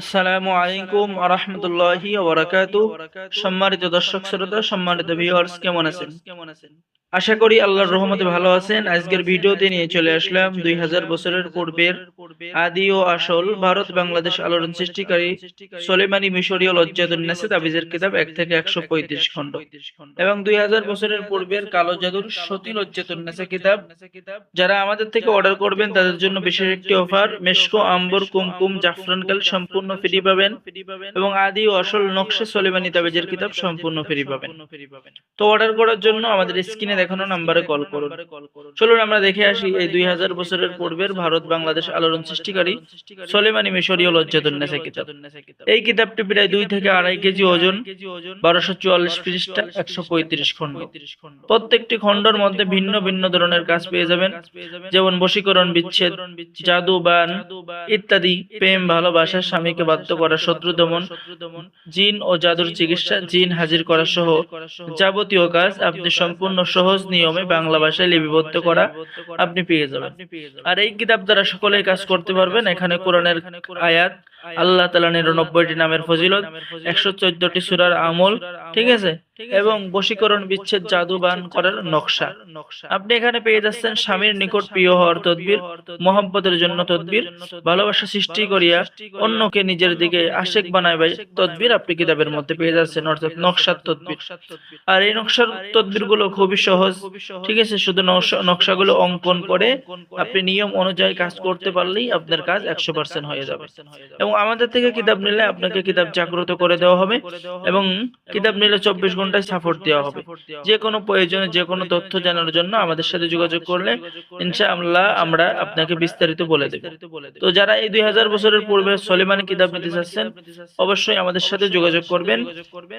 আসসালামু আলাইকুম আরহামতুল্লাহি ওবরাকাতু সম্মানিত দর্শক শ্রোতা, সম্মানিত ভিউয়ার্স কেমন আছেন? কেমন আছেন আশা করি আল্লাহর রহমতে ভালো আছেন। আজকের ভিডিওতে নিয়ে চলে আসলাম দুই হাজার বছরের পূর্বের আদি ও আসল ভারত বাংলাদেশ আলোড়ন সৃষ্টিকারী সোলেমানি মিশরীয় লজ্জাতুন্নাসে তাবিজের কিতাব এক থেকে একশো পঁয়ত্রিশ খণ্ড। এবং দুই হাজার বছরের পূর্বের কালো জাদুর সতী লজ্জাতুন্নাসে কিতাব। যারা আমাদের থেকে অর্ডার করবেন, তাদের জন্য বিশেষ একটি অফার মেশকো, আম্বর, কুমকুম জাফরানকাল সম্পূর্ণ ফ্রি পাবেন এবং আদি আসল নকশে সোলেমানি তাবিজের কিতাব সম্পূর্ণ ফ্রি পাবেন। তো অর্ডার করার জন্য আমাদের স্ক্রিনে দেখানো নাম্বারে কল করুন। চলুন আমরা দেখে আসি এই দুই হাজার বছরের পূর্বের ভারত বাংলাদেশ আলোড়ন সৃষ্টিকারী সোলেমানি মিশরীয় লজ্জাতুন্নেসা কিতাব। এই কিতাবটি প্রায় দুই থেকে আড়াই কেজি ওজন, বারোশো চুয়াল্লিশ পৃষ্ঠা, একশো পঁয়ত্রিশ খণ্ড। প্রত্যেকটি খণ্ডের মধ্যে ভিন্ন ভিন্ন ধরনের কাজ পেয়ে যাবেন, যেমন বশীকরণ বিচ্ছেদ জাদু বান ইত্যাদি, প্রেম, ভালোবাসা স্বামীকে বাধ্য করা শত্রু দমন, জিন ও জাদুর চিকিৎসা, জিন হাজির করা সহ যাবতীয় কাজ আপনি সম্পূর্ণ সহজ নিয়মে বাংলা ভাষায় লিপিবদ্ধ করা আপনি পেয়ে যাবেন। আর এই কিতাব দ্বারা সকলেই কাজ করতে পারবেন। এখানে কোরআনের আয়াত, আল্লাহ তালা নিরানব্বইটি নামের ফজিলত, একশো চোদ্দটি সুরার আমল, ঠিক আছে? এবং বশীকরণ বিচ্ছেদ জাদু বান করার নকশা। আপনি এখানে পেয়ে যাচ্ছেন স্বামীর নিকট প্রিয় হওয়ার তদবির মোহাম্মতের জন্য তদবির ভালোবাসা সৃষ্টি করিয়া অন্যকে নিজের দিকে আশেক বানায় ভাই তদবির আপনি কিতাবের মধ্যে পেয়ে যাচ্ছেন অর্থাৎ নকশার তদবির। আর এই নকশার তদবিরগুলো খুবই সহজ। ঠিক আছে? শুধু নকশা- নকশাগুলো অঙ্কন করে আপনি নিয়ম অনুযায়ী কাজ করতে পারলেই আপনার কাজ একশো পার্সেন্ট হয়ে যাবে। এবং আমাদের থেকে কিতাব নিলে আপনাকে কিতাব জাগ্রত করে দেওয়া হবে। এবং কিতাব নিলে চব্বিশ ঘন্টায় সাপোর্ট দেওয়া হবে? যে কোনো প্রয়োজনে যে কোনো তথ্য জানার জন্য আমাদের সাথে যোগাযোগ করলে ইনশাআল্লাহ আমরা আপনাকে বিস্তারিত বলে দেব। তো যারা এই দুই হাজার বছরের পূর্বে সলিমান কিতাব নিতে চাচ্ছেন, অবশ্যই আমাদের সাথে যোগাযোগ করবেন।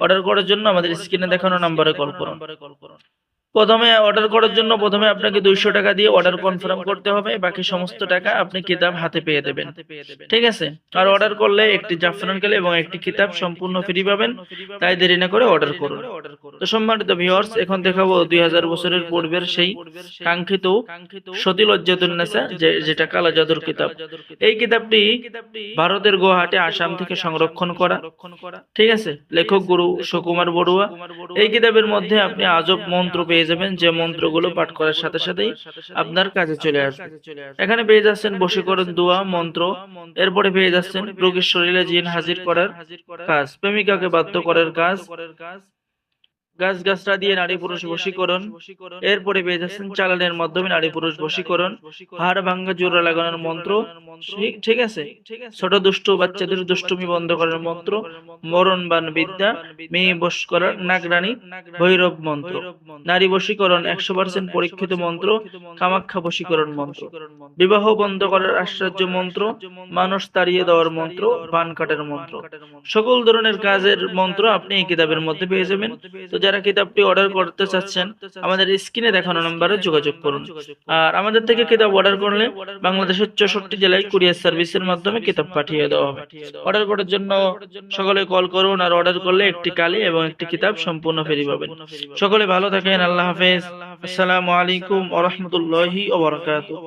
অর্ডার করার জন্য আমাদের স্ক্রিনে দেখানো নাম্বারে কল করুন। প্রথমে অর্ডার করার জন্য প্রথমে আপনাকে দুইশো টাকা দিয়ে অর্ডার কনফার্ম করতে হবে। বাকি সমস্ত টাকা আপনি কিতাব হাতে পেয়ে দেবেন। ঠিক আছে? আর অর্ডার করলে একটি জাফরান কালি এবং একটি কিতাব সম্পূর্ণ ফ্রি পাবেন। তাই দেরি না করে অর্ডার করুন। তো সম্মানিত ভিউয়ার্স এখন দেখাবো দুই হাজার বছরের পূর্বের সেই কাঙ্ক্ষিত সতী লজ্জাতুন্নেসা যে যেটা কালা জাদুর কিতাব। এই কিতাবটি ভারতের গুয়াহাটি, আসাম থেকে সংরক্ষণ করা। ঠিক আছে? লেখক গুরু সুকুমার বড়ুয়া। এই কিতাবের মধ্যে আপনি আজব মন্ত্র পেয়ে যাবেন যে মন্ত্রগুলো পাঠ করার সাথে সাথেই আপনার কাজে চলে আসবে। এখানে পেয়ে যাচ্ছেন বশীকরণ দোয়া, মন্ত্র। এরপরে পেয়ে যাচ্ছেন রোগীর শরীরে জিন হাজির করার কাজ, প্রেমিকাকে বাধ্য করার কাজ। গাছ গাছরা দিয়ে নারী পুরুষ বশীকরণ। এরপরে পেয়ে যাচ্ছেন চালানের মাধ্যমে নারী পুরুষ বশীকরণ। হাড় ভাঙ্গা জোড়া লাগানোর মন্ত্র। ঠিক- আছে? ছোট দুষ্টু বাচ্চাদের দুষ্টুমি বন্ধ করার মন্ত্র। মরণ বান বিদ্যা মেয়ে বশ করার নাগরানী ভৈরব মন্ত্র। নারী বশীকরণ একশো পার্সেন্ট পরীক্ষিত মন্ত্র। কামাখ্যা বশীকরণ মন্ত্র। বিবাহ বন্ধ করার আশ্চর্য মন্ত্র। মানুষ তাড়িয়ে দেওয়ার মন্ত্র। বান কাটার মন্ত্র। সকল ধরনের কাজের মন্ত্র আপনি এই কিতাবের মধ্যে পেয়ে যাবেন। তো যারা কিতাবটি অর্ডার করতে চাচ্ছেন, আমাদের স্ক্রিনে দেখানো নম্বরে যোগাযোগ করুন। আর আমাদের থেকে কিতাব অর্ডার করলে বাংলাদেশের চৌষট্টি জেলায় কুরিয়ার সার্ভিসের মাধ্যমে কিতাব পাঠিয়ে দেওয়া হবে। অর্ডার করার জন্য সকলে কল করুন আর অর্ডার করলে একটি কালি এবং একটি কিতাব সম্পূর্ণ ফেরি পাবেন। সকলে ভালো থাকেন, আল্লাহ হাফেজ। আসসালামু আলাইকুম ওয়া রাহমাতুল্লাহি ওয়া বারাকাতুহু।